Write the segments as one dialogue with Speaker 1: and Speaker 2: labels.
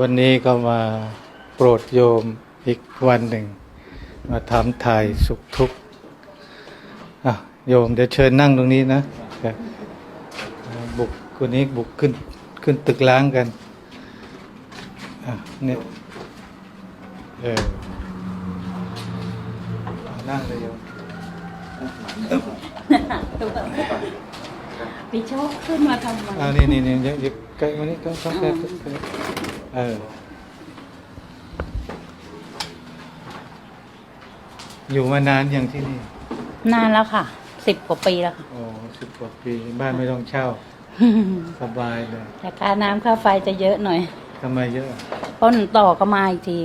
Speaker 1: วันนี้ก็มาโปรดโยมอีกวันหนึ่ง มาถามถ่ายสุขทุกข์โยมเดี๋ยวเชิญนั่งตรงนี้นะ บุกคนนี้บุกขึ้นขึ้นตึกล้างกันเนี่ยเออนั่งเลยโยม
Speaker 2: พี่โชคขึ้นมาทำไม
Speaker 1: อ่านี่นี่นี่เดี๋ยวเดี๋ยวใกล้มานี่ก็ต้องแค่เออ อยู่มานานอย่างที่นี่
Speaker 2: นานแล้วค่ะสิบกว่าปีแล้วค่ะ
Speaker 1: โอ้สิบกว่าปีบ้านไม่ต้องเช่า สบายเลย
Speaker 2: แต่ค่าน้ำค่าไฟจะเยอะหน่อย
Speaker 1: ทำไมเยอะ
Speaker 2: เพราะหนูต่อก็มาอีกที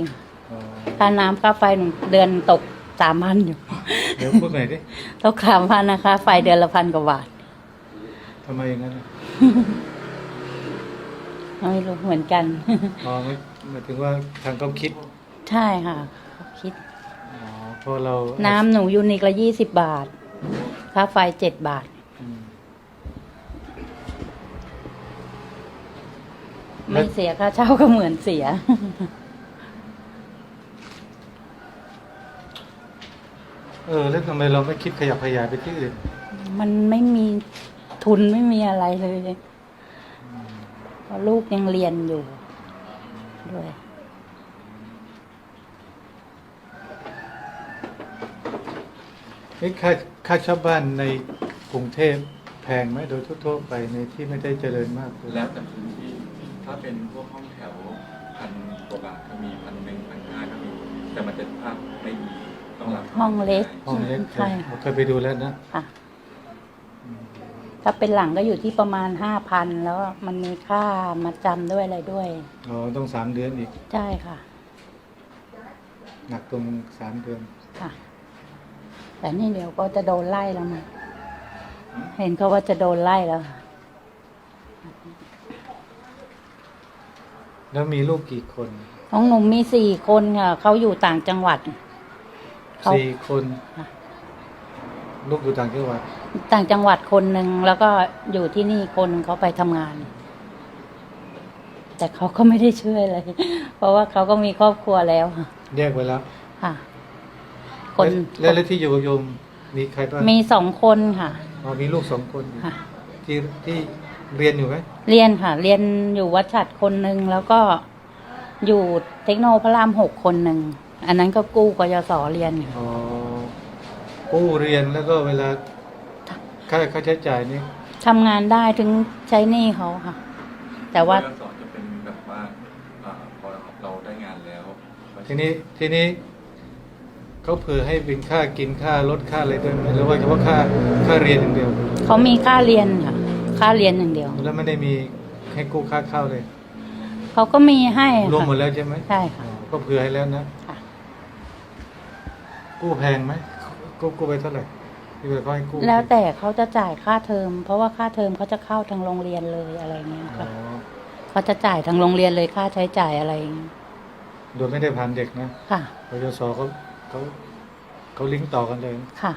Speaker 1: อ๋อ
Speaker 2: ค่าน้ำค่าไฟหนูเดือนตกสามพันอยู่
Speaker 1: เดี๋ยวพูดหน่อยดิ
Speaker 2: ตกสามพันนะคะ ไฟเดือนละพันกว่าบาท
Speaker 1: ทำไมอย่างนั้นอะ
Speaker 2: ไม่รู้เหมือนกัน
Speaker 1: อ๋อไม่หมายถึงว่าทางเขาคิด
Speaker 2: ใช่ค่ะเขาคิด
Speaker 1: อ๋อเพราะเรา
Speaker 2: น้ำหนูยูนิคละยี่สิบบาท ค่าไฟเจ็ดบาท
Speaker 1: อืม
Speaker 2: ไม่เสียค่าเช่าก็เหมือนเสีย
Speaker 1: เออแล้วทำไมเราไม่คิดขยับขยายไปที่อื่น
Speaker 2: มันไม่มี ทุนไม่มีอะไรเลยเพราะลูกยังเรียนอยู่ด้วย
Speaker 1: เฮ้ยค่าค่าเช่าบ้านในกรุงเทพแพงไหมโดยทั่วๆไปในที่ไม่ได้เจริญมาก
Speaker 3: แล้วแต่พื้นที่ถ้าเป็นพวกห้องแถวพันกว่าบาทก็มีพันหนึ่งพันห้าก็มี แต่มันจะภาพไม่ดีต้องรับ
Speaker 2: ห้องเล็ก
Speaker 1: ห้องเล็ก
Speaker 2: ใช่
Speaker 1: เราเคยไปดูแล้วนะ
Speaker 2: ค่ะ ถ้าเป็นหลังก็อยู่ที่ประมาณห้าพันแล้วมันมีค่ามาจำด้วยอะไรด้วย
Speaker 1: อ๋อต้องสามเดือนอีก
Speaker 2: ใช่ค่ะ
Speaker 1: หนักตรงสามเดือน
Speaker 2: ค่ะ แต่นี่เดี๋ยวก็จะโดนไล่แล้วมั้งเห็นเขาว่าจะโดนไล่แล้ว
Speaker 1: แล้วมีลูกกี่คน
Speaker 2: ของหนุ่มมีสี่คนค่ะเขาอยู่ต่างจังหวัด เขา
Speaker 1: สี่คน
Speaker 2: ค่ะ
Speaker 1: ลูกอยู่ต่างจังหวัด
Speaker 2: ต่างจังหวัดคนหนึ่งแล้วก็อยู่ที่นี่คนหนึ่งเขาไปทำงาน แต่เขาก็ไม่ได้ช่วยเลยเพราะว่าเขาก็มีครอบครัวแล้วค่ะ
Speaker 1: แยกไปแล้ว
Speaker 2: ค่ะ คน
Speaker 1: แล้วแล้วที่อยู่กับโยมมีใครบ้าง
Speaker 2: มีสองคนค่ะ
Speaker 1: อ๋อมีลูกสองคนอยู่
Speaker 2: ค่ะ
Speaker 1: ที่ที่เรียนอยู่ไหม
Speaker 2: เรียนค่ะ เรียนอยู่วัดฉัดคนหนึ่งแล้วก็อยู่เทคโนพระรามหกคนหนึ่งอันนั้นก็กู้กยศเรียนค่ะ
Speaker 1: อ๋อ กู้เรียนแล้วก็เวลาค่าค่าใช้จ่ายนี่
Speaker 2: ทำงานได้ถึงใช้หนี้เขาค่ะ แต่ว่า
Speaker 3: เรื่องสอนจะเป็นแบบว่าอ่าพอเราได้งานแล้ว
Speaker 1: ทีนี้ทีนี้เขาเผื่อให้เป็นค่ากินค่ารถค่าอะไรด้วยไหมหรือว่าเฉพาะค่าค่าเรียนอย่างเดียว
Speaker 2: เขามีค่าเรียนค่ะ ค่าเรียนอย่างเดียว
Speaker 1: แล้วไม่ได้มีให้กู้ค่าเข้าเลย
Speaker 2: เขาก็มีให้
Speaker 1: รวมหมด
Speaker 2: ค่ะ
Speaker 1: แล้วใช่ไหม
Speaker 2: ใช่ค่ะ
Speaker 1: อ๋อก็เผื่อให้แล้วนะ
Speaker 2: ค่ะ
Speaker 1: กู้แพงไหม กู้กู้ไปเท่าไหร่ที่เขาให้กู้
Speaker 2: แล้วแต่เขาจะจ่ายค่าเทอม เพราะว่าค่าเทอมเขาจะเข้าทางโรงเรียนเลยอะไรเงี้ยค่ะเขาจะจ่ายทางโรงเรียนเลยค่าใช้จ่ายอะไรเงี้ย
Speaker 1: โดยไม่ได้ผ่านเด็กนะ
Speaker 2: ค่ะ
Speaker 1: ปยศเขาเขาเขาลิงก์ต่อกันเลย
Speaker 2: ค่ะ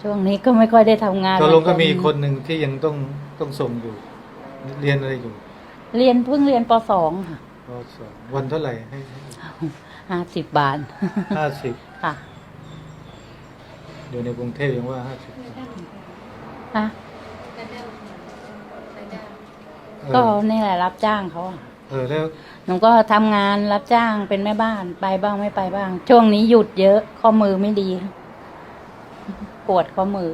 Speaker 2: ช่วงนี้ก็ไม่ค่อยได้ทำงาน
Speaker 1: ตกลงก็มีคนหนึ่งที่ยังต้องต้องส่งอยู่ เรียนอะไรอยู่
Speaker 2: เรียนเพิ่งเรียนปสองค่ะ
Speaker 1: ปสองวันเท่าไหร่ให้
Speaker 2: ห้าสิบบาท
Speaker 1: ห้าสิบ
Speaker 2: ค่ะ
Speaker 1: อยู่ในกรุงเทพยังว่าห้าสิบ
Speaker 2: ฮะก็นี่แหละรับจ้างเขาอะ
Speaker 1: เออแล้ว
Speaker 2: หนูก็ทำงานรับจ้างเป็นแม่บ้านไปบ้างไม่ไปบ้าง ช่วงนี้หยุดเยอะ ข้อมือไม่ดี ปวดข้อมือ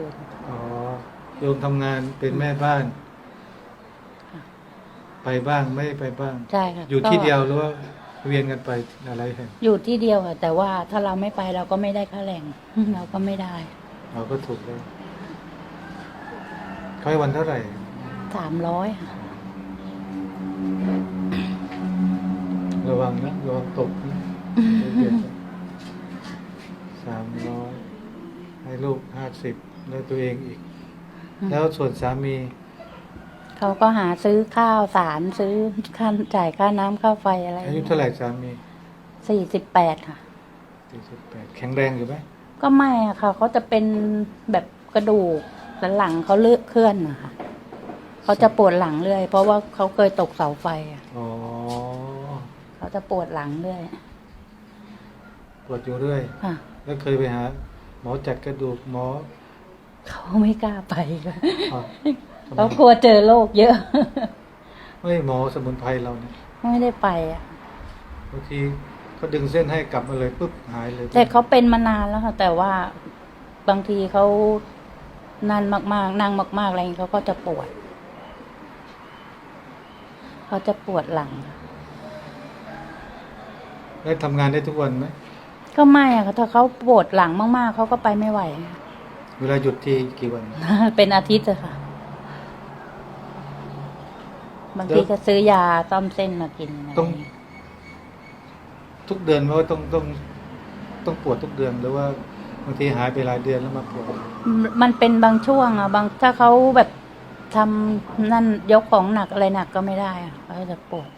Speaker 1: อ๋อโยมทำงานเป็นแม่บ้าน ไปบ้างไม่ไปบ้าง
Speaker 2: ใช่ค่ะ
Speaker 1: อยู่ที่
Speaker 2: ก็
Speaker 1: เดียวหรือว่า เวียนกันไปอะไรแห่ง
Speaker 2: อยู่ที่เดียวค่ะแต่ว่าถ้าเราไม่ไปเราก็ไม่ได้ค่าแรง เราก็ไม่ได้
Speaker 1: เราก็ถูกแล้วเขาให้วันเท่าไหร่
Speaker 2: สามร้อยค่ะ
Speaker 1: ระวังนะระวังตกนะสามร้อยให้ลูกห้าสิบแล้วตัวเองอีก แล้วส่วนสามี
Speaker 2: เขาก็หาซื้อข้าวสารซื้อค่าจ่ายค่าน้ำค่าไฟอะไร
Speaker 1: อายุเท่าไหร่สามี
Speaker 2: สี่สิบแปดค่ะ
Speaker 1: สี่สิบแปดแข็งแรงอยู่ไหม
Speaker 2: ก็ไม่อะค่ะเขาจะเป็นแบบกระดูกสันหลังเขาเลือกเคลื่อนนะคะเขาจะปวดหลังเรื่อย เพราะว่าเขาเคยตกเสาไฟอะ
Speaker 1: อ๋อ
Speaker 2: เขาจะปวดหลังเรื่อย
Speaker 1: ปวดอยู่เรื่อย
Speaker 2: ค่ะ
Speaker 1: แล้วเคยไปหา หมอจัดกระดูกหมอ
Speaker 2: เขาไม่กล้าไปค่ะ
Speaker 1: อะทำไม
Speaker 2: เขากลัวเจอโรคเยอะ
Speaker 1: ไม่หมอสมุนไพรเราเนี่ย
Speaker 2: ไม่ได้ไปอะ
Speaker 1: บางทีเขาดึงเส้นให้กลับมาเลยปุ๊บหายเลย
Speaker 2: แต่เขาเป็นมานานแล้วค่ะแต่ว่าบางทีเขานั่นมากๆนั่งมากๆอะไรอย่างนี้เขาก็จะปวดเขาจะปวดหลัง
Speaker 1: ได้ทำงานได้ทุกวันไหม
Speaker 2: ก็ไม่อะค่ะถ้าเขาปวดหลังมากๆเขาก็ไปไม่ไหว
Speaker 1: เวลาหยุดที่กี่วัน
Speaker 2: เป็นอาทิตย์อะค่ะ บางทีก็ซื้อยาต้อมเส้นมากินอะไร
Speaker 1: ต้องทุกเดือนไหมว่าต้องต้องต้องปวดทุกเดือนหรือว่าบางทีหายไปหลายเดือนแล้วมาปวด
Speaker 2: มันเป็นบางช่วงอะบางถ้าเขาแบบทำนั่นยกของหนักอะไรหนักก็ไม่ได้อะเขาจะปวด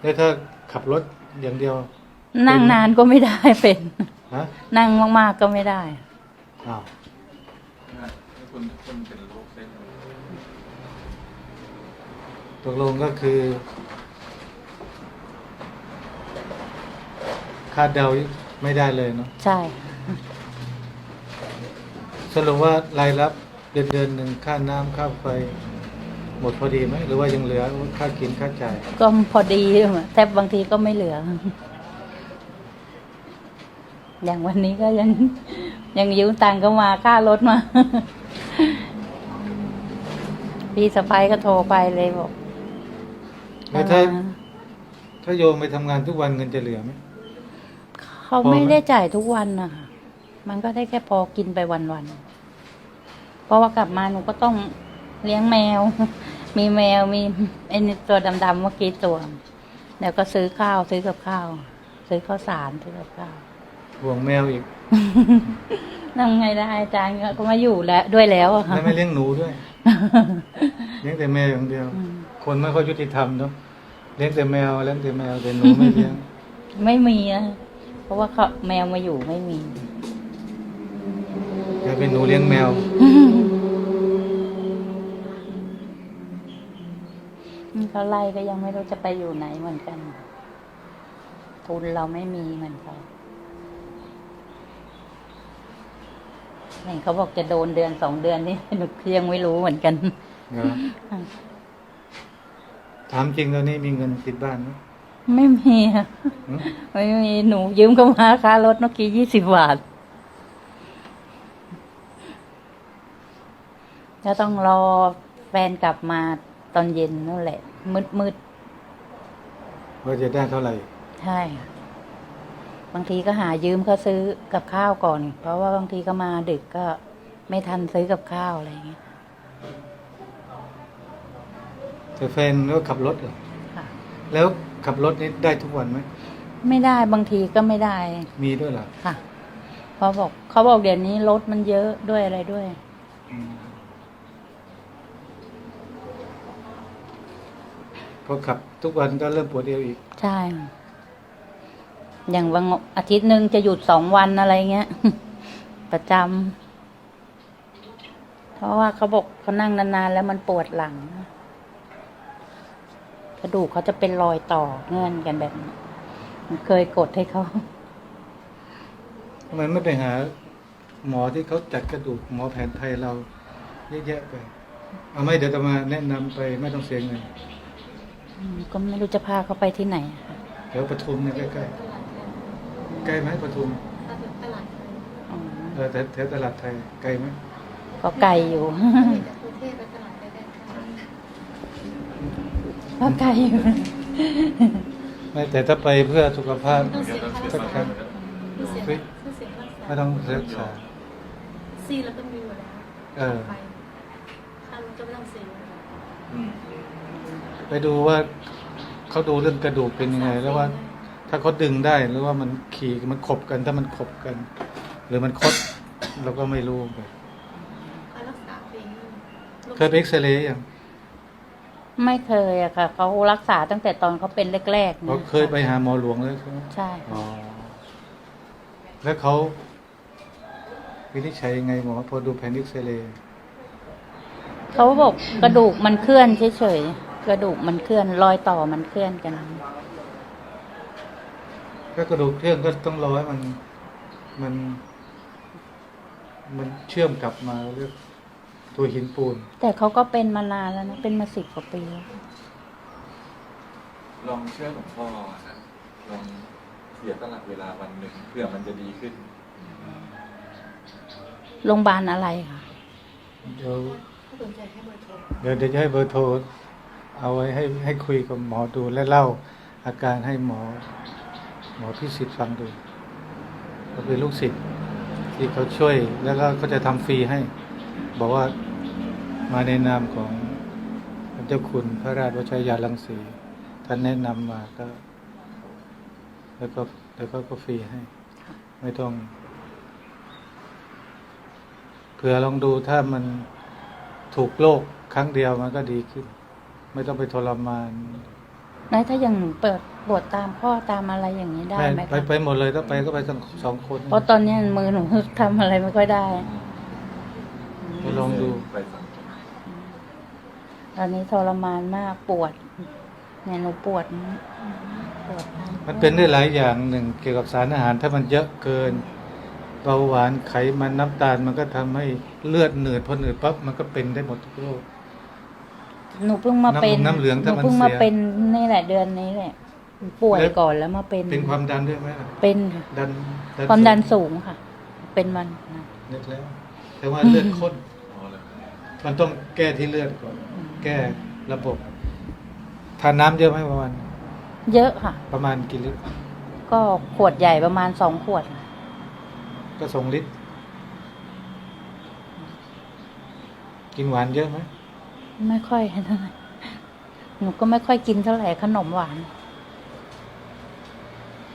Speaker 1: แล้วถ้าขับรถอย่างเดียว
Speaker 2: นั่งนานก็ไม่ได้เป็น
Speaker 1: ฮะ
Speaker 2: นั่งมากๆก็ไม่ได้
Speaker 1: อ้าว
Speaker 3: นะคุณคุณเป็นโรคเส้น
Speaker 1: ตกลงก็คือคาดเดาไม่ได้เลยเนาะ
Speaker 2: ใช่
Speaker 1: สรุปว่ารายรับเดือนเดือนหนึ่งค่าน้ำค่าไฟ หมดพอดีไหมหรือว่ายังเหลือค่ากินค่าจ่าย
Speaker 2: ก็พอดีแต่บางทีก็ไม่เหลือ อย่างวันนี้ก็ยังยังยืมตังค์ก็มาค่ารถมา พี่สะพ้ายก็โทรไปเลยบอก
Speaker 1: แล้วถ้า
Speaker 2: มา
Speaker 1: ถ้าโยมไปทำงานทุกวันเงินจะเหลือไหม
Speaker 2: เขา
Speaker 1: พอไหม
Speaker 2: ไม่ได้จ่ายทุกวันนะคะมันก็ได้แค่พอกินไปวันๆเพราะว่ากลับมาหนูก็ต้องเลี้ยงแมว มีแมวมีไอ้นี่ตัวดำๆเมื่อกี้ตัวเดี๋ยวก็ซื้อข้าวซื้อกับข้าว ซื้อข้าวสารซื้อกับข้าว
Speaker 1: ห่วงแมวอีก
Speaker 2: ทำไงได้อาจารย์ก็มาอยู่แล้วด้วยแล้วอะค่ะ
Speaker 1: แล้วไม่เลี้ยงหนูด้วย เลี้ยงแต่แมวอย่างเดียว
Speaker 2: อืม
Speaker 1: คนไม่ค่อยยุติธรรมเนาะ เลี้ยงแต่แมวเลี้ยงแต่แมวแต่หนูไม่เลี้ยง
Speaker 2: ไม่มีนะเพราะว่าเขาแมวมาอยู่ไม่มี
Speaker 1: กลายเป็นหนูเลี้ยงแมว
Speaker 2: เขาไล่ก็ยังไม่รู้จะไปอยู่ไหนเหมือนกัน ทุนเราไม่มีเหมือนเขาเห็นเขาบอกจะโดนเดือนสองเดือนนี่หนูยังไม่รู้เหมือนกัน
Speaker 1: เหรอ ถามจริงตอนนี้มีเงินติดบ้านไหม
Speaker 2: ไม่มีอะ
Speaker 1: หึ
Speaker 2: ไม่มีหนูยืมเขามาค่ารถเมื่อกี้ยี่สิบบาทก็ต้องรอแฟนกลับมาตอนเย็นนั่นแหละ มืดมืด
Speaker 1: ว่าจะได้เท่าไหร่
Speaker 2: ๆใช่ค่ะบางทีก็หายืมเขาซื้อกับข้าวก่อน เพราะว่าบางทีก็มาดึกก็ไม่ทันซื้อกับข้าวอะไรอย่างเงี้ย
Speaker 1: แต่แฟนก็ขับรถเหรอ
Speaker 2: ค่ะ
Speaker 1: แล้วขับรถนี่ได้ทุกวันไหม
Speaker 2: ไม่ได้บางทีก็ไม่ได้
Speaker 1: มีด้วยเหรอ
Speaker 2: ค่ะเพราะบอกเขาบอกเดี๋ยวนี้รถมันเยอะด้วยอะไรด้วย
Speaker 1: อืมพอขับทุกวันก็เริ่มปวดเอวอีก
Speaker 2: ใช่ อย่างวันอาทิตย์หนึ่งจะหยุดสองวันอะไรเงี้ย ประจำเพราะว่าเขาบอกเขานั่งนานๆแล้วมันปวดหลังก ระดูกเขาจะเป็นรอยต่อเงื่อนกันแบบนี้เคยกดให้เขา
Speaker 1: ทำไมไม่ไปหา หมอที่เขาจัดกระดูกหมอแผนไทยเราเยอะแยะไป เอาไม่เดี๋ยวจะมาแนะนำไปไม่ต้องเสียเงิน
Speaker 2: อืมก็ไม่รู้จะพาเขาไปที่ไหนอะค่ะ
Speaker 1: แถวปทุมเนี่ยใกล้ๆใกล้ไหมปทุม
Speaker 2: อ๋อ
Speaker 1: เออแถวแถวตลาดไทยไกลไหม
Speaker 2: ก็ไกลอยู่ ก็ไกลอยู่
Speaker 1: ไม่แต่ถ้าไปเพื่อสุขภาพ
Speaker 3: เดี๋ยวต้องเสีย
Speaker 1: สักครั้ง
Speaker 4: เสีย
Speaker 1: เฮ้ย
Speaker 4: ชื่อเสียงรักษา
Speaker 1: ไม่ต้องเสียสา
Speaker 4: ซีแล้วก็มีอยู่แล้ว
Speaker 1: เออ
Speaker 4: ไปถ้ามันก็ไม่ต้องซี
Speaker 3: อืม
Speaker 1: ไปดูว่าเขาดูเรื่องกระดูกเป็นยังไง แล้วว่า ถ้าเขาดึงได้หรือว่ามันขี่มันขบกัน ถ้ามันขบกัน หรือมันคดเราก็ไม่รู้ไป
Speaker 4: การรักษาฟรี
Speaker 1: เคยไปเอ็กซเรย์ยัง
Speaker 2: ไม่เคยอะค่ะเขารักษาตั้งแต่ตอนเขาเป็นแรกๆ
Speaker 1: เขา
Speaker 2: นะ
Speaker 1: เคยไปหาหมอหลวงเลยใช่ไหม
Speaker 2: ใช่
Speaker 1: อ๋อแล้วเขาวินิจฉัยยังไงหมอพอดูแผนเอ็กซเรย์
Speaker 2: เขาบอกกระดูกมันเคลื่อนเฉยๆกระดูกมันเคลื่อนรอยต่อมันเคลื่อนกัน
Speaker 1: ถ้ากระดูกเครื่องก็ต้องรอให้มันมัน มันเชื่อมกลับมาเรียก ตัวหินปูน
Speaker 2: แต่เขาก็เป็นมานานแล้วนะ เป็นมาสิบกว่าปีแล้ว
Speaker 3: ลองเชื่อหลวงพ่อนะลองเสียสละเวลาวันหนึ่งเพื่อมันจะดีขึ้น
Speaker 2: โรงพยาบาลอะไรคะ
Speaker 1: เดี๋ยว
Speaker 4: ถ้าสนใจให้เบอร์โทร
Speaker 1: เดี๋ยวเดี๋ยวจะให้เบอร์โทรเอาไว้ให้ให้คุยกับหมอดูและเล่าอาการให้หมอ หมอพิสิทธิ์ฟังดูเขาเป็นลูกศิษย์ที่เขาช่วยแล้วก็เขาจะทำฟรีให้ บอกว่ามาในนามของพระเจ้าคุณพระราชวชัยยาลังสีท่านแนะนำมาก็ แล้วก็แล้วก็ก็ฟรีให้ ไม่ต้องเผื่อลองดูถ้ามันถูกโรคครั้งเดียวมันก็ดีขึ้น ไม่ต้องไปทรมาน
Speaker 2: แล้วถ้าอย่างหนูเปิดปวดตามข้อตามอะไรอย่างนี้ได้ไหม
Speaker 1: ไป
Speaker 2: คะ
Speaker 1: ไปหมดเลยถ้าไปก็ไปทั้งสองคน
Speaker 2: เพราะตอนนี้มือหนูทำอะไรไม่ค่อยได้
Speaker 1: ไป ลองดู
Speaker 3: ไปสังคม
Speaker 2: ตอนนี้ทรมานมากปวด เนี่ยหนูปวดปวดตา
Speaker 1: มันเป็นได้หลายอย่างหนึ่งเกี่ยวกับสารอาหารถ้ามันเยอะเกินเบาหวานไขมันน้ำตาลมันก็ทำให้เลือดหนืดพอหนืดปั๊บมันก็เป็นได้หมดทุกโรค
Speaker 2: หนูเพิ่งมาเป็น
Speaker 1: น้ำเหลือง
Speaker 2: ห
Speaker 1: ถ้า
Speaker 2: นู
Speaker 1: มัน
Speaker 2: เพิ่งมา
Speaker 1: เสีย
Speaker 2: เป็นนี่แหละเดือนนี้แหละป่วย
Speaker 1: แล้ว
Speaker 2: ก่อนแล้วมาเป็น
Speaker 1: เป็นความดันด้วยไหมล่ะ
Speaker 2: เป็นค่ะ
Speaker 1: ดัน
Speaker 2: ความดันสูงค่ะ เป็นมันนะ
Speaker 1: นึกแล้ว แต่ว่าเลือดข้น
Speaker 3: อ๋อเลย
Speaker 1: มันต้องแก้ที่เลือดก่อน แก้ระบบทานน้ำเยอะไหมประมาณ
Speaker 2: เยอะค่ะ
Speaker 1: ประมาณกี่ลิตร
Speaker 2: ก็ขวดใหญ่ประมาณสองขวดค่ะ
Speaker 1: ก็สองลิตร กินหวานเยอะไหม
Speaker 2: ไม่ค่อยเท่าไหร่หนูก็ไม่ค่อยกินเท่าไหร่ขนมหวาน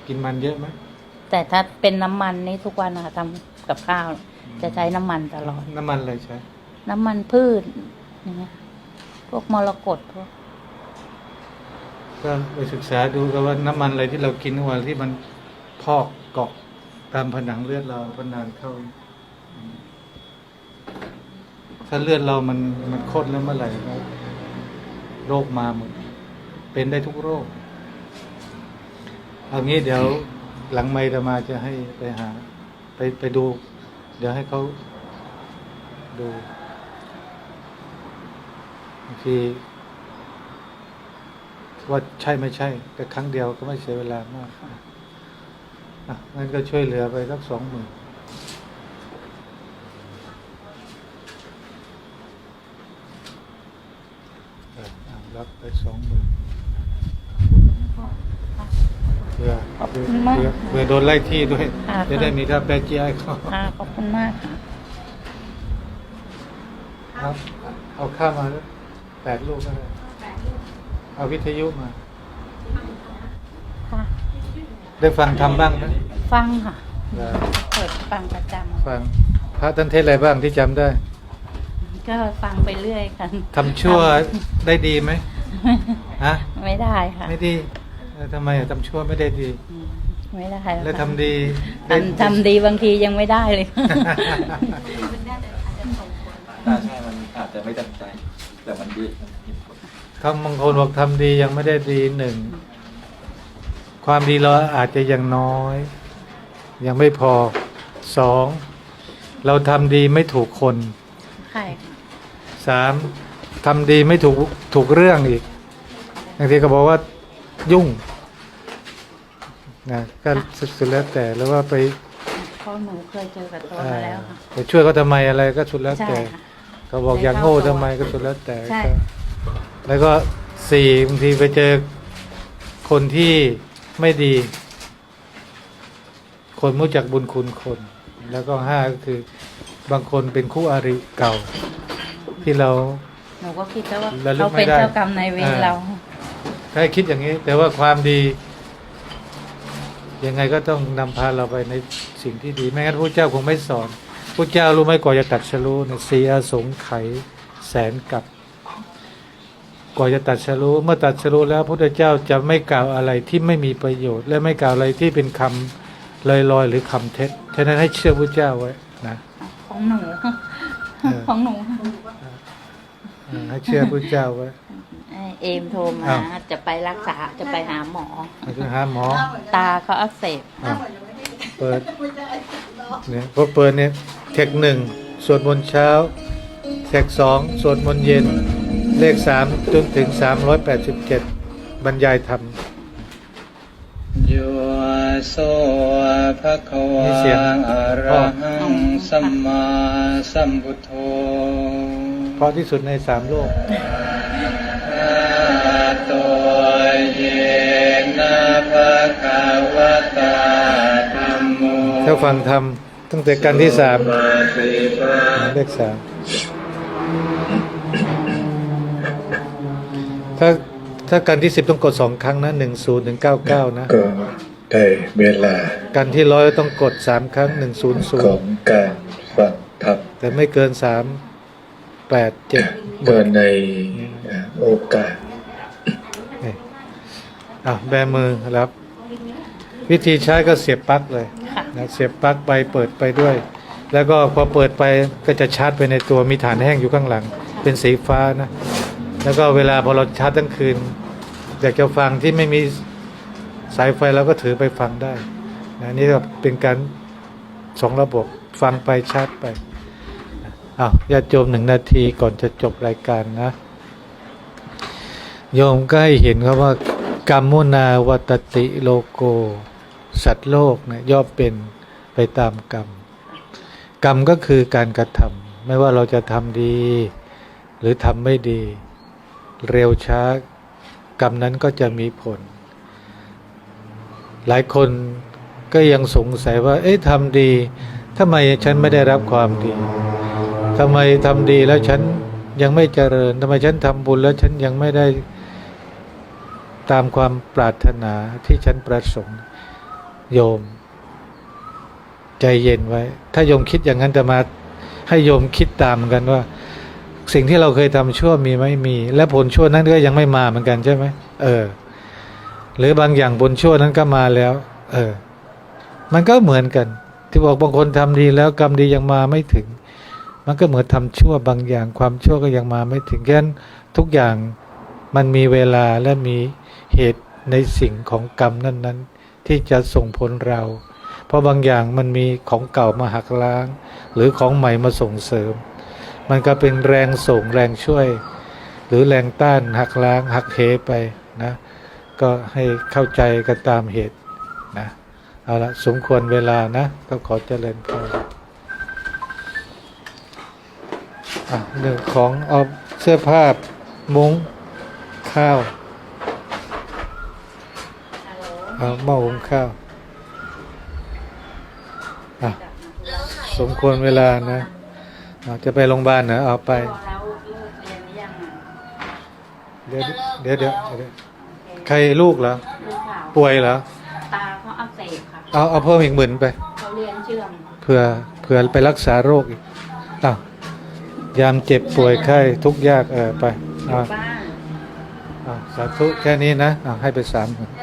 Speaker 1: กินมันเยอะไหม
Speaker 2: แต่ถ้าเป็นน้ำมันนี่ทุกวันนะคะทำกับข้าว จะใช้น้ำมันตลอด
Speaker 1: น้ำมันอะไรใช้
Speaker 2: น้ำมันพืชอย่างเงี้ยพวกมรกตพวก
Speaker 1: ก็ไปศึกษาดูกันว่าน้ำมันอะไรที่เรากินทุกวันที่มันพอกเกาะตามผนังเลือดเราพอนานเข้า ถ้าเลือดเรามันมันข้นแล้วเมื่อไหร่ก็โรคมาหมดเป็นได้ทุกโรคเอางี้เดี๋ยวหลังไม่จะมาจะให้ไปหา ไปไปดู เดี๋ยวให้เขาดูางทีว่าใช่ไม่ใช่ แต่ครั้งเดียวก็ไม่เสียเวลามากอะงั้นก็ช่วยเหลือไปสักสองหมื่นเอออะรับไปสองหมื่นเพื่อเพื่อเพื่อเพื่อโดนไล่ที่ด้วย
Speaker 2: ค่ะ
Speaker 1: จะได้มีค่าแบกเจียให้เขา
Speaker 2: ค่ะขอบคุณมากค่ะ
Speaker 1: ครับ เอาข้าวมาแล้ว แปดลูกก็ได้เอาวิทยุมา
Speaker 2: ค่ะ
Speaker 1: ได้ฟังทำบ้างไหม
Speaker 2: ฟังค่ะ
Speaker 1: ได้
Speaker 2: เปิดฟังประจ
Speaker 1: ฟังพระท่านเทศอะไรบ้างที่จำได้ำ
Speaker 2: ก็ฟังไปเรื่อยค่ะ
Speaker 1: ทำชั่วได้ดีไหมฮะ
Speaker 2: ไม่ได้ค่ะ
Speaker 1: ไม่ดีเออทำไมอะทำชั่วไม่ได้ดี
Speaker 2: อืมไม่ได้
Speaker 1: แล้ว
Speaker 2: ค่ะ
Speaker 1: ทำดีได้
Speaker 2: ทำทำดีบางทียังไม่ได้เลย
Speaker 3: ถ้า
Speaker 1: คำบางคนบอกทำดียังไม่ได้ดีหนึ่ง ความดีเราอาจจะยังน้อย ยังไม่พอสองเราทำดีไม่ถูกคน
Speaker 2: ใช่ค่ะ
Speaker 1: สามทำดีไม่ถูกถูกเรื่องอีกบางทีก็บอกว่ายุ่งนะก็สุดแล้วแต่แล้วว่าไป
Speaker 2: เพราะหนูเคยเจอกับตัว
Speaker 1: อ่า
Speaker 2: มาแล้วค่ะ
Speaker 1: ไปช่วยเขาทำไมอะไรก็สุดแล้ว
Speaker 2: ใช่
Speaker 1: แต่
Speaker 2: ค่ะ
Speaker 1: เขาบอกอย่างโง่ทำไมก็สุดแล้วแต่
Speaker 2: ใช่
Speaker 1: ก็แล้วก็สี่บางทีไปเจอคนที่ไม่ดี คนไม่รู้จักบุญคุณคน แล้วก็ห้าก็คือบางคนเป็นคู่อริเก่า ที่เรา
Speaker 2: หนูก็คิดแล้วว่า
Speaker 1: ระลึก
Speaker 2: เขาเป็น
Speaker 1: ไม่ได้
Speaker 2: เจ้ากรรมนายเวร
Speaker 1: อ่า
Speaker 2: เรา
Speaker 1: ให้คิดอย่างนี้ แต่ว่าความดี ยังไงก็ต้องนำพาเราไปในสิ่งที่ดี ไม่งั้นพระเจ้าคงไม่สอน พระเจ้ารู้ไหมกว่าจะตัดสรู้เนี่ยสีอสงไขยแสนกับกว่าจะตัดสรู้เมื่อตัดสรู้แล้วพระพุทธเจ้าจะไม่กล่าวอะไรที่ไม่มีประโยชน์ และไม่กล่าวอะไรที่เป็นคำลอยๆหรือคำเท็จฉะนั้นให้เชื่อพระเจ้าไว้นะ
Speaker 2: ของหนู
Speaker 1: เออ
Speaker 2: ของหนู
Speaker 1: อืมให้เชื่อพระเจ้าไว้
Speaker 2: ไอ้เอมโทรมา
Speaker 1: อ้าว
Speaker 2: จะไปรักษาจะไปหาหมอ
Speaker 1: ให้ไปหาหมอ
Speaker 2: ตาเขาอักเสบ
Speaker 1: อะเปิดเนี่ยพอเปิดเนี่ย เทคหนึ่งสวดมนต์เช้าเทคสองสวดมนต์เย็น เลขสามจนถึงสามร้อยแปดสิบเจ็ดบรรยายธรรม
Speaker 5: โยโสภะคะวา
Speaker 1: มีเสียง
Speaker 5: อะระหังสัมมาสัมพุทโธ
Speaker 1: เพราะที่สุดในสามโลก
Speaker 5: อะโตเยนะภะคะวะตาธัมโม
Speaker 1: ถ้าฟังธรรม ตั้งแต่กันที่สาม
Speaker 5: ปฏิปะ
Speaker 1: เลขสามถ้าถ้ากันที่สิบต้องกดสองครั้งนะหนึ่งศูนย์ถึงเก้าเก้านะ
Speaker 6: ก็ได้เวลา
Speaker 1: กันที่ร้อยต้องกดสามครั้งหนึ่งศูนย์ศู
Speaker 6: ข
Speaker 1: น
Speaker 6: อง
Speaker 1: ย์
Speaker 6: การฟังธรรม
Speaker 1: แต่ไม่เกินสามแปดเจ็ด
Speaker 6: เมื่อในอ่าโอกาส
Speaker 1: นี่อะแบมือรับ วิธีใช้ก็เสียบปลั๊กเลย
Speaker 2: ค่ะ
Speaker 1: นะเสียบปลั๊กไปเปิดไปด้วย แล้วก็พอเปิดไปก็จะชาร์จไปในตัวมีฐานแห้งอยู่ข้างหลัง เป็นสีฟ้านะ แล้วก็เวลาพอเราชาร์จทั้งคืน อยากจะฟังที่ไม่มีสายไฟเราก็ถือไปฟังได้นะนี่ก็เป็นการสองระบบฟังไปชาร์จไปอ้าวญาติโยมหนึ่งนาทีก่อนจะจบรายการนะ โยมก็ให้เห็นครับว่ากรรมุนาวัตติโลโก สัตว์โลกเนี่ยย่อมเป็นไปตามกรรม กรรมก็คือการกระทำไม่ว่าเราจะทำดี หรือทำไม่ดี เร็วช้ากรรมนั้นก็จะมีผล หลายคนก็ยังสงสัยว่า เอ๊ะทำดีทำไมฉันไม่ได้รับความดีทำไมทำดีแล้วฉันยังไม่เจริญทำไมฉันทำบุญแล้วฉันยังไม่ได้ตามความปรารถนาที่ฉันประสงค์ โยม ใจเย็นไว้ ถ้าโยมคิดอย่างนั้นจะมาให้โยมคิดตามกันว่า สิ่งที่เราเคยทำชั่วมีไหมมี และผลชั่วนั้นก็ยังไม่มาเหมือนกันใช่ไหมเออ หรือบางอย่างผลชั่วนั้นก็มาแล้ว เออ มันก็เหมือนกัน ที่บอกบางคนทำดีแล้วกรรมดียังมาไม่ถึง มันก็เหมือนทำชั่วบางอย่างความชั่วก็ยังมาไม่ถึงแค่นั้นทุกอย่างมันมีเวลาและมีเหตุในสิ่งของกรรมนั้น ๆ ที่จะส่งผลเรา เพราะบางอย่างมันมีของเก่ามาหักล้าง หรือของใหม่มาส่งเสริม มันก็เป็นแรงส่งแรงช่วย หรือแรงต้านหักล้าง หักเหไปนะก็ให้เข้าใจกันตามเหตุนะเอาละสมควรเวลานะก็ขอเจริญพรอะหนึ่งของเอาเสื้อผ้ามุ้งข้าว เอาหม้อหุงข้าวอะสมควรเวลานะอะจะไปโรงพยาบาลนะเอาไป
Speaker 2: แล้วเลิกเรียนหรือยังอะ
Speaker 1: เดี๋ยวเดี๋ยวเดี๋ยวเดี๋ยวใครลูกเหรอ
Speaker 2: ลูกสาว
Speaker 1: ป่วยเหรอ
Speaker 2: ตาเขาอักเสบค่ะ
Speaker 1: เอาเอาเพิ่มอีกหมื่นไป
Speaker 2: เขาเรียนเชื่อม
Speaker 1: เผื่อเผื่อไปรักษาโรคอีกอ้าวยามเจ็บป่วยไข้ทุกข์ยากเออไป
Speaker 2: อยู่
Speaker 1: อ่า
Speaker 2: บ้าน
Speaker 1: อ่าสาธุแค่นี้นะอ่าให้ไปสามหมื่น
Speaker 2: เ